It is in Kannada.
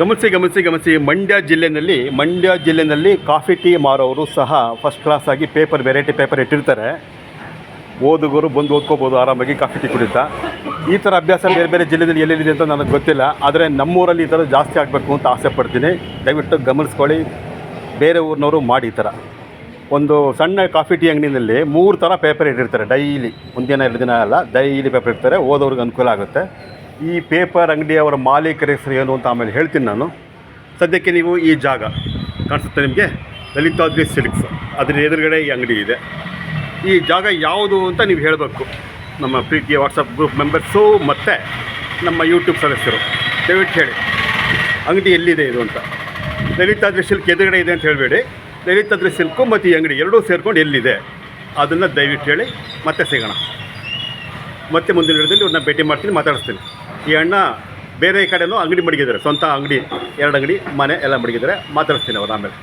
ಗಮನಿಸಿ ಗಮನಿಸಿ ಗಮನಿಸಿ, ಮಂಡ್ಯ ಜಿಲ್ಲೆಯಲ್ಲಿ ಮಂಡ್ಯ ಜಿಲ್ಲೆಯಲ್ಲಿ ಕಾಫಿ ಟೀ ಮಾರೋರು ಸಹ ಫಸ್ಟ್ ಕ್ಲಾಸ್ ಆಗಿ ಪೇಪರ್ ವೆರೈಟಿ ಪೇಪರ್ ಇಟ್ಟಿರ್ತಾರೆ. ಓದುಗರು ಬಂದು ಓದ್ಕೋಬೋದು, ಆರಾಮಾಗಿ ಕಾಫಿ ಟೀ ಕುಡಿತಾ. ಈ ಥರ ಅಭ್ಯಾಸ ಬೇರೆ ಬೇರೆ ಜಿಲ್ಲೆಯಲ್ಲಿ ಎಲ್ಲೆಲ್ಲಿದೆ ಅಂತ ನನಗೆ ಗೊತ್ತಿಲ್ಲ. ಆದರೆ ನಮ್ಮೂರಲ್ಲಿ ಈ ಥರ ಜಾಸ್ತಿ ಆಗಬೇಕು ಅಂತ ಆಸೆ ಪಡ್ತೀನಿ. ದಯವಿಟ್ಟು ಗಮನಿಸ್ಕೊಳ್ಳಿ. ಬೇರೆ ಊರಿನವರು ಮಾಡಿ ಈ ಥರ ಒಂದು ಸಣ್ಣ ಕಾಫಿ ಟೀ ಅಂಗಡಿನಲ್ಲಿ ಮೂರು ಥರ ಪೇಪರ್ ಇಟ್ಟಿರ್ತಾರೆ, ಡೈಲಿ. ಒಂದಿನ, ಎರಡು ದಿನ ಅಲ್ಲ, ಡೈಲಿ ಪೇಪರ್ ಇರ್ತಾರೆ ಓದೋರಿಗೆ ಅನುಕೂಲ ಆಗುತ್ತೆ. ಈ ಪೇಪರ್ ಅಂಗಡಿಯವರ ಮಾಲೀಕರ ಹೆಸರು ಏನು ಅಂತ ಆಮೇಲೆ ಹೇಳ್ತೀನಿ ನಾನು. ಸದ್ಯಕ್ಕೆ ನೀವು ಈ ಜಾಗ ಕಾಣಿಸುತ್ತೆ ನಿಮಗೆ? ಲಲಿತಾದ್ರಿ ಸಿಲ್ಕ್ಸ್. ಅದರ ಎದುರುಗಡೆ ಈ ಅಂಗಡಿ ಇದೆ. ಈ ಜಾಗ ಯಾವುದು ಅಂತ ನೀವು ಹೇಳಬೇಕು. ನಮ್ಮ ಪ್ರೀತಿಯ ವಾಟ್ಸಪ್ ಗ್ರೂಪ್ ಮೆಂಬರ್ಸು ಮತ್ತು ನಮ್ಮ ಯೂಟ್ಯೂಬ್ ಸದಸ್ಯರು. ದಯವಿಟ್ಟು ಹೇಳಿ. ಅಂಗಡಿ ಎಲ್ಲಿದೆ ಇದು ಅಂತ. ಲಲಿತಾದ್ರಿ ಸಿಲ್ಕ್ ಎದುರುಗಡೆ ಇದೆ ಅಂತ ಹೇಳಬೇಡಿ. ಲಲಿತಾದ್ರಿ ಸಿಲ್ಕು ಮತ್ತು ಈ ಅಂಗಡಿ ಎರಡೂ ಸೇರ್ಕೊಂಡು ಎಲ್ಲಿದೆ? ಅದನ್ನು ದಯವಿಟ್ಟು ಹೇಳಿ ಮತ್ತೆ ಸಿಗೋಣ. ಮತ್ತೆ ಮುಂದಿನ ಹಿಡಿದಲ್ಲಿ ಇವ್ರನ್ನ ಭೇಟಿ ಮಾಡ್ತೀನಿ, ಮಾತಾಡಿಸ್ತೀನಿ. ಈ ಅಣ್ಣ ಬೇರೆ ಕಡೆನೂ ಅಂಗಡಿ ಮಡಗಿದ್ದಾರೆ. ಸ್ವಂತ ಅಂಗಡಿ, ಎರಡು ಅಂಗಡಿ, ಮನೆ ಎಲ್ಲ ಮಡಗಿದ್ದಾರೆ. ಮಾತಾಡಿಸ್ತೀನಿ ಅವ್ರು ಆಮೇಲೆ.